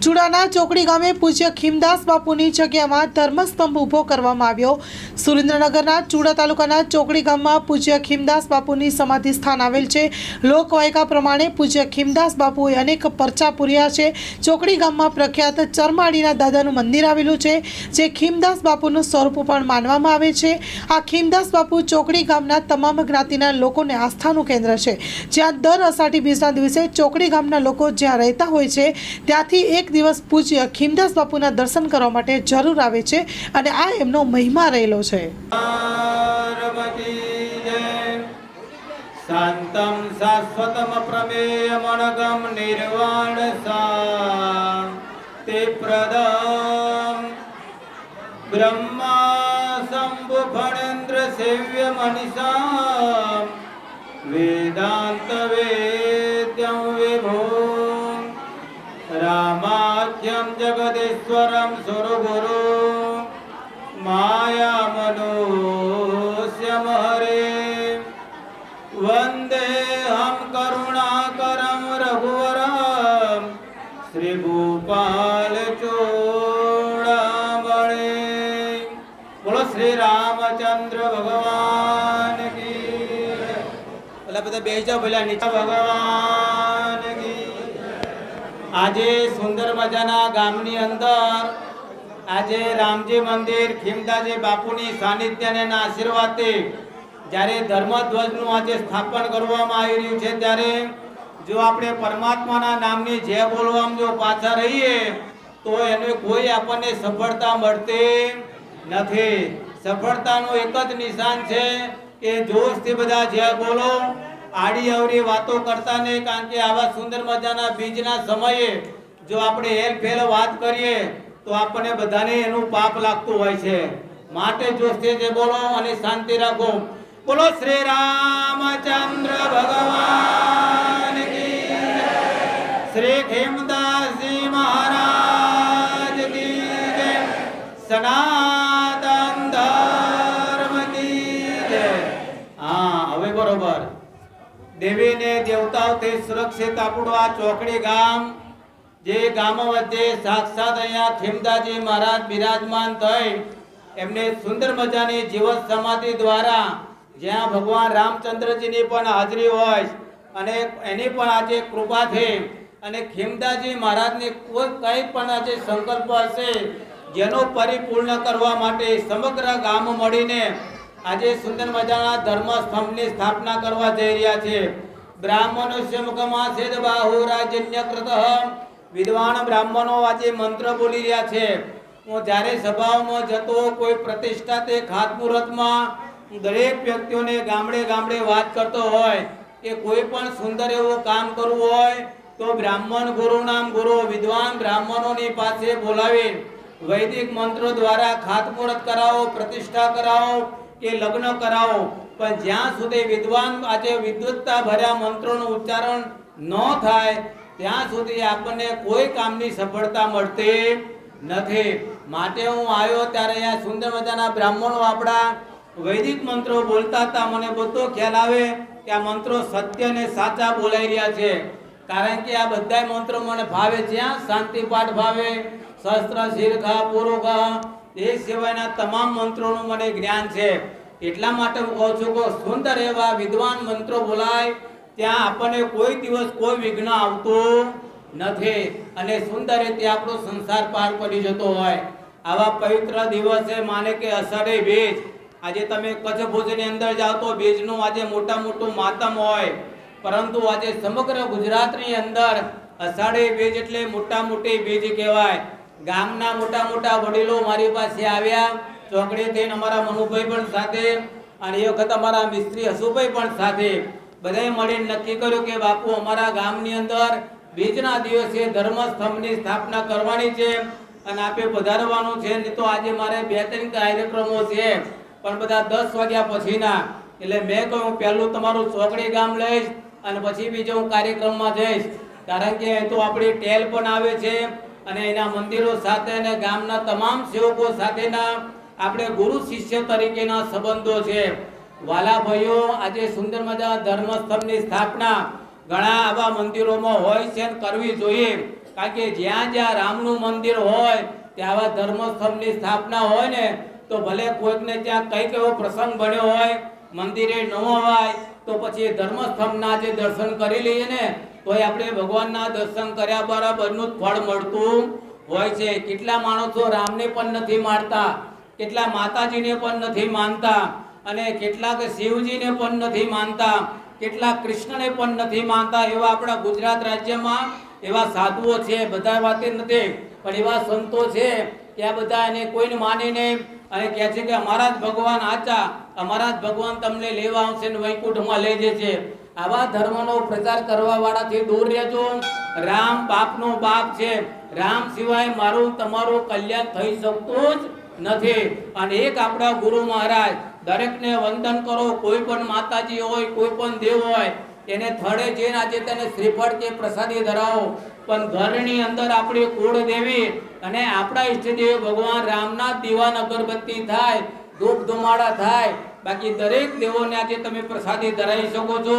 ચુડાના ચોકડી ગામે પૂજ્ય ખીમદાસ બાપુની જગ્યામાં ધર્મસ્તંભ ઊભો કરવામાં આવ્યો. સુરેન્દ્રનગરના ચુડા તાલુકાના ચોકડી ગામમાં પૂજ્ય ખીમદાસ બાપુની સમાધિ સ્થાન આવેલ છે. લોકવાયકા પ્રમાણે પૂજ્ય ખીમદાસ બાપુએ અનેક પરચા પૂર્યા છે. ચોકડી ગામમાં પ્રખ્યાત ચરમાડીના દાદાનું મંદિર આવેલું છે, જે ખીમદાસ બાપુનું સ્વરૂપ પણ માનવામાં આવે છે. આ ખીમદાસ બાપુ ચોકડી ગામના તમામ જ્ઞાતિના લોકોને આસ્થાનું કેન્દ્ર છે. જ્યાં દર અષાઢી બીજના દિવસે ચોકડી ગામના લોકો જ્યાં રહેતા હોય છે, ત્યાંથી એક દિવસ પૂજ્ય ખીમદાસ બાપુના દર્શન કરવા માટે જરૂર આવે છે અને આ એમનો મહિમા રહેલો છે. શાંતમ શાશ્વતમ પ્રમેયમણગમ નિર્વાણ તે પ્રદમ. બ્રહ્મા શંભુ ફણેન્દ્ર સેવ્ય મનીષા વેદાંત વેદ્યમ વિભો રામાખ્યમ જગદીશ્વરમ સુરગુરુ માયામનુષ્યમ હરે વંદેહમ કરુણાકરમ રઘુવરમ શ્રીભૂપાલ ચોડામણે બોલો શ્રી રામચંદ્ર ભગવાન કી પેલા બધા બે જાઓ પેલા નીચે ભગવાન કી આજે સુંદર મજાના ગામની અંદર આજે રામજી મંદિર ખીમદાજી બાપુની સાનિધ્યને આશીર્વાદથી જ્યારે ધર્મધ્વજનું આજે સ્થાપન કરવામાં આવી રહ્યું છે, ત્યારે જો આપણે પરમાત્માના નામની જય બોલવામાં જો પાછા રહીએ, તો એને કોઈ આપણને સફળતા મળતી નથી. સફળતાનું એક જ નિશાન છે કે જોશથી બધા જય બોલો આડી અવરી વાતો કરતા નહીં કારણ કે આવા સુંદર મજાના બીજના સમયે જો આપણે હેલફેલ વાત કરીએ, તો આપણને બધાને એનું પાપ લાગતું હોય છે. માટે જોશથી જે બોલો અને શાંતિ રાખો. બોલો શ્રી રામચંદ્ર ભગવાન શ્રી ખેમદાસજી મહારાજ કી દેવી ને દેવતાઓથી સુરક્ષિત આપણું આ ચોકડી ગામ, જે ગામો વચ્ચે સાક્ષાત અહીંયા ખેમદાજી મહારાજ બિરાજમાન થઈ, એમને સુંદર મજાની જીવત સમાધિ દ્વારા જ્યાં ભગવાન રામચંદ્રજીની પણ હાજરી હોય અને એની પણ આજે કૃપાથી અને ખેમદાજી મહારાજની કોઈ કંઈ પણ આજે સંકલ્પ હશે, જેનો પરિપૂર્ણ કરવા માટે સમગ્ર ગામ મળીને આજે સુંદર મજાના ધર્મ સ્તંભની સ્થાપના કરવા જઈ રહ્યા છે. બ્રાહ્મણોસ્ય મુખમાં છેદ બાહુ રાજન્ય કૃત. વિદ્વાન બ્રાહ્મણો આજે મંત્ર બોલી રહ્યા છે. હું જ્યારે સભાઓમાં જતો, કોઈ પ્રતિષ્ઠા તે ખાતમુહૂર્તમાં દરેક વ્યક્તિઓને ગામડે ગામડે વાત કરતો હોય, કે કોઈ પણ સુંદર એવું કામ કરવું હોય, તો બ્રાહ્મણ ગુરુ નામ ગુરુ, વિદ્વાન બ્રાહ્મણોની પાસે બોલાવી, વૈદિક મંત્રો દ્વારા ખાતમુહૂર્ત કરાવો, પ્રતિષ્ઠા કરાવો કે લગ્ન કરાવો. પણ જ્યાં સુધી વિદ્વાન આજે વિદ્વત્તા ભર્યા મંત્રોનું ઉચ્ચારણ ન થાય, ત્યાં સુધી આપણને કોઈ કામની સફળતા મળતી નથી. માટે હું આવ્યો ત્યારે અહીંયા સુંદર મજાના બ્રાહ્મણો આપણા વૈદિક મંત્રો બોલતા હતા. મને બધો ખ્યાલ આવે કે આ મંત્રો સત્ય ને સાચા બોલાઈ રહ્યા છે. કારણ કે આ બધા મંત્રો મને ભાવે. જ્યાં શાંતિ પાઠ ભાવે, શસ્ત્ર, શીરખા પુરુખા એ સિવાયના તમામ મંત્રોનું મને જ્ઞાન છે. એટલા માટે હું કહું છું કે સુંદર એવા વિદ્વાન મંત્રો બોલાય, ત્યાં આપણને કોઈ દિવસ કોઈ વિઘ્ન આવતું નથી અને સુંદર રીતે આપણો સંસાર પાર પડી જતો હોય. આવા પવિત્ર દિવસે માને કે અષાઢે બીજ, આજે તમે કચ્છ ભુજની અંદર જાઓ તો બીજનું આજે મોટા મોટું માતમ હોય. પરંતુ આજે સમગ્ર ગુજરાતની અંદર અષાઢી બીજ એટલે મોટા મોટી બીજ કહેવાય. ગામના મોટા મોટા વડીલો મારી પાસે આવ્યા, ચોકડી થઈને અમારા મનુભાઈ પણ સાથે અને એ વખત અમારા મિસ્ત્રી હસુભાઈ પણ સાથે. બધાએ મળીને નક્કી કર્યું કે બાપુ, અમારા ગામની અંદર બીજના દિવસે ધર્મસ્તંભની સ્થાપના કરવાની છે અને આપે પધારવાનું છે. નહીં તો આજે મારે બે ત્રણ કાર્યક્રમો છે, પણ બધા દસ વાગ્યા પછીના. એટલે મેં કહ્યું પહેલું તમારું ચોકડી ગામ લઈશ અને પછી બીજો હું કાર્યક્રમમાં જઈશ. કારણ કે તો આપણી ટેલ પણ આવે છે. અને એના મંદિરો સાથે અને ગામના તમામ સેવકો સાથેના આપણે ગુરુ શિષ્ય તરીકેના સંબંધો છે. વાલા આજે સુંદર મજા ધર્મસ્થળની સ્થાપના ઘણા આવા મંદિરોમાં હોય છે કરવી જોઈએ. કારણ કે જ્યાં જ્યાં રામનું મંદિર હોય, ત્યાં આવા ધર્મસ્થળની સ્થાપના હોય ને, તો ભલે કોઈકને ત્યાં કંઈક એવો પ્રસંગ બન્યો હોય, મંદિરે ન હોય તો પછી ધર્મસ્થંભના જે દર્શન કરી લઈએ ને, તોય આપણે ભગવાનના દર્શન કર્યા બરાબરનું જ ફળ મળતું હોય છે. કેટલા માણસો રામને પણ નથી માનતા કેટલા માતાજીને પણ નથી માનતા, અને કેટલાક શિવજીને પણ નથી માનતા, કેટલા કૃષ્ણને પણ નથી માનતા, એવા આપણા ગુજરાત રાજ્યમાં એવા સાધુઓ છે. બધા વાતે નથી, પણ એવા સંતો છે કે આ બધા એને કોઈને માને નહીં અને કહે છે કે અમારા જ ભગવાન આચા અમારા જ ભગવાન તમને લેવા આવશે ને વૈકુંઠમાં લઈ જશે. આવા ધર્મનો પ્રચાર કરવા વાળાથી દૂર રહેજો. રામ બાપનો બાપ છે. રામ સિવાય મારું તમારું કલ્યાણ થઈ શકતું જ નથી. અને એક આપણા ગુરુ મહારાજ, દરેકને વંદન કરો. કોઈ પણ માતાજી હોય, કોઈ પણ દેવ હોય એને થડે જઈને આજે તેને શ્રીફળ કે પ્રસાદી ધરાવો. પણ ઘરની અંદર આપણી કુળ દેવી અને આપણા ઈષ્ટદેવ ભગવાન રામના દીવાન અગરબત્તી થાય, ધૂપ ધુમાડા થાય બાકી દરેક દેવોને આજે તમે પ્રસાદી ધરાવી શકો છો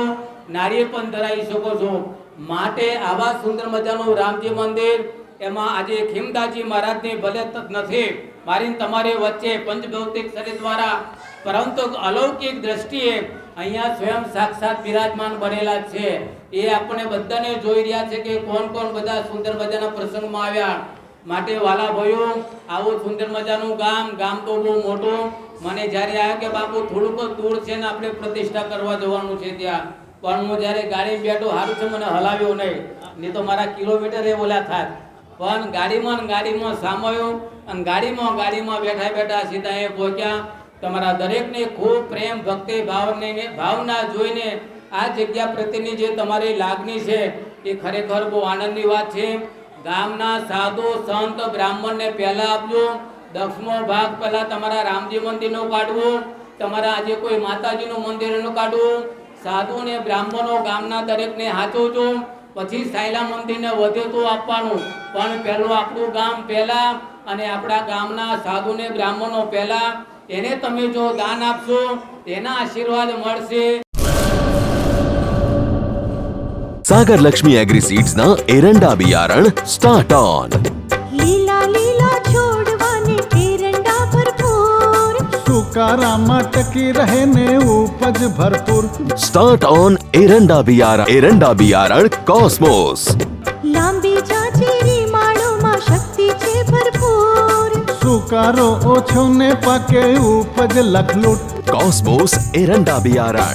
નારિયેળ પણ ધરાવી શકો છો. માટે આવા સુંદર મજાનું રામજી મંદિર, એમાં આજે ખીમદાસજી મહારાજની ભલે નથી મારી તમારી વચ્ચે પંચભૌતિક શરીર દ્વારા, પરંતુ અલૌકિક દ્રષ્ટિએ અહીંયા સ્વયં સાક્ષાત બિરાજમાન બનેલા છે. એ આપણે બધાને જોઈ રહ્યા છે કે કોણ કોણ બધા સુંદર મજાના પ્રસંગમાં આવ્યા. માટે વાલા ભાઈઓ આવું સુંદર મજાનું ગામ ગામ તો બહુ મોટું મને જ્યારે આવ્યા કે બાપુ થોડુંક દૂર છે ને આપણે પ્રતિષ્ઠા કરવા જવાનું છે ત્યાં, પણ હું જ્યારે ગાડી બેઠો સારું છે, મને હલાવ્યો નહીં. નહીં તો મારા કિલોમીટર એ ઓલા થાત. પણ ગાડીમાં ને ગાડીમાં સામાયો અને ગાડીમાં ગાડીમાં બેઠા બેઠા સીધા એ પહોંચ્યા. તમારા દરેકને ખૂબ પ્રેમ, ભક્તિ, ભાવને ભાવના જોઈને આ જગ્યા પ્રત્યેની જે તમારી લાગણી છે, એ ખરેખર બહુ આનંદની વાત છે. ગામના સાધુ સંત બ્રાહ્મણને પહેલાં આપજો. દસમો ભાગ પહેલા તમારા રામજી મંદિર નો કાઢવો, તમારા આજે કોઈ માતાજી નું મંદિર મંદિરનું કાઢવો, સાધુ ને બ્રાહ્મણો ગામના દરેકને હાચવજો, પછી સાયલા મંદિરને વધે તો આપવાનું. પણ પહેલું આપણું ગામ પહેલા અને આપણા ગામના સાધુ ને બ્રાહ્મણો પહેલા. એને તમે જો દાન આપશો, તેના આશીર્વાદ મળશે. સાગર લક્ષ્મી એગ્રી સીડ્સના એરંડા બિયારણ સ્ટાર્ટ ઓન. तुकारा की रहने उपज भरपूर। स्टार्ट ऑन एरंडा बियारा एरंडा बियारा कॉस्मोस लांबीच्या मा शक्ति शक्तीचे भरपूर। सुकारो ओछो ने पके उपज लखलूट। कॉस्मोस एरंडा बियारा